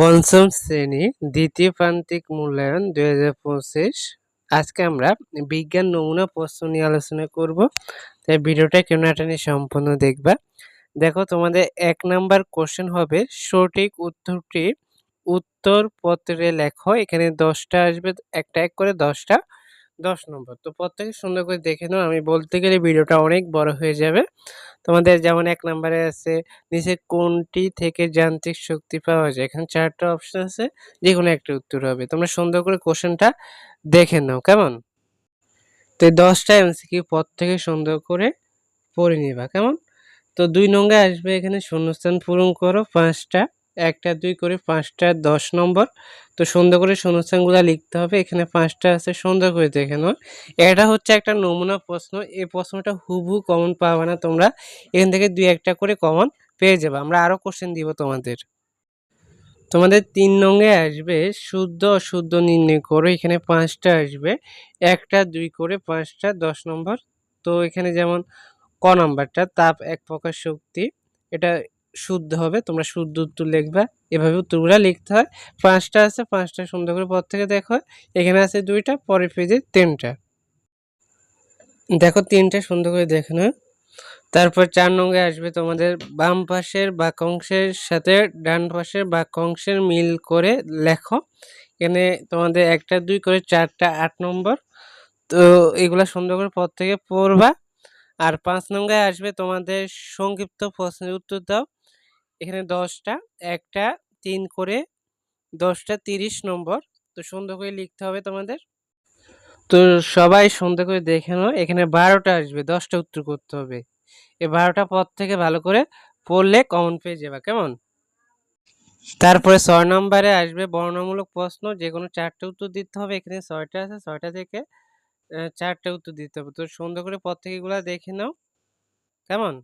পঞ্চম শ্রেণি দ্বিতীয় প্রান্তিক মূল্যায়ন দুই হাজার পঁচিশ। আজকে আমরা বিজ্ঞান নমুনা প্রশ্ন নিয়ে আলোচনা করব। তাই ভিডিওটা কেন টানি সম্পূর্ণ দেখবা। দেখো, তোমাদের এক নাম্বার কোশ্চেন হবে, সঠিক উত্তরটি উত্তর পত্রে লেখো। এখানে দশটা আসবে, একটা এক করে দশটা, দশ নম্বর। তো প্রত্যেকে সুন্দর করে দেখে নাও। আমি বলতে গেলে ভিডিওটা অনেক বড় হয়ে যাবে। তোমাদের যেমন এক নম্বরে আছে, নিচে কোনটি থেকে যান্ত্রিক শক্তি পাওয়া যায়? এখানে চারটা অপশন আছে যে কোনো একটা উত্তর হবে। তোমরা সুন্দর করে কোশ্চেনটা দেখে নাও, কেমন? তো এই দশটা এমসিকিউ পদ থেকে সুন্দর করে পড়ে নিবা, কেমন? তো দুই নঙ্গে আসবে এখানে শূন্যস্থান পূরণ করো, পাঁচটা একটা, দুই করে পাঁচটা, দশ নম্বর। তো সুন্দর করে শূন্যস্থানগুলো লিখতে হবে। এখানে পাঁচটা আছে, সুন্দর করে দেখে নাও। এটা হচ্ছে একটা নমুনা প্রশ্ন। এই প্রশ্নটা হুবহু কমন পাবে না তোমরা। এখান থেকে দুই একটা করে কমন পেয়ে যাবে। আমরা আরও কোশ্চেন দিব তোমাদের। তোমাদের তিন নঙ্গে আসবে, শুদ্ধ অশুদ্ধ নির্ণয় করো। এখানে পাঁচটা আসবে। একটা, দুই করে পাঁচটা, দশ নম্বর। তো এখানে যেমন ক নাম্বারটা, তাপ এক প্রকার শক্তি। এটা শুদ্ধ হবে, তোমরা শুদ্ধ উত্তর লিখবা। এভাবে উত্তরগুলো লিখতে হয়। পাঁচটা আছে, পাঁচটা সুন্দর করে পর থেকে দেখো। এখানে আছে দুইটা, পরের পেজে তিনটা। দেখো তিনটা সুন্দর করে দেখে নাও। তারপর চার নঙ্গে আসবে তোমাদের বাম পাশের বাক্যাংশের সাথে ডান পাশের বাক্যাংশের মিল করে লেখো। এখানে তোমাদের একটা, দুই করে চারটা, আট নম্বর। তো এগুলা সুন্দর করে পর থেকে পড়বা। আর পাঁচ নঙ্গে আসবে তোমাদের সংক্ষিপ্ত প্রশ্নের উত্তর দাও। এখানে দশটা, একটা, তিন করে দশটা তিরিশ নম্বর। তো সুন্দর করে লিখতে হবে তোমাদের। তো সবাই সুন্দর করে দেখে নাও, এখানে বারোটা আসবে, দশটা উত্তর করতে হবে। এ বারোটা পদ থেকে ভালো করে পড়লে কমন পেয়ে যাবে, কেমন? তারপরে ছয় নম্বরে আসবে বর্ণমূলক প্রশ্ন যে কোনো চারটে উত্তর দিতে হবে, এখানে ছয়টা আছে, ছয়টা থেকে চারটে উত্তর দিতে হবে। তো সুন্দর করে পদ থেকে এগুলো দেখে নাও, কেমন?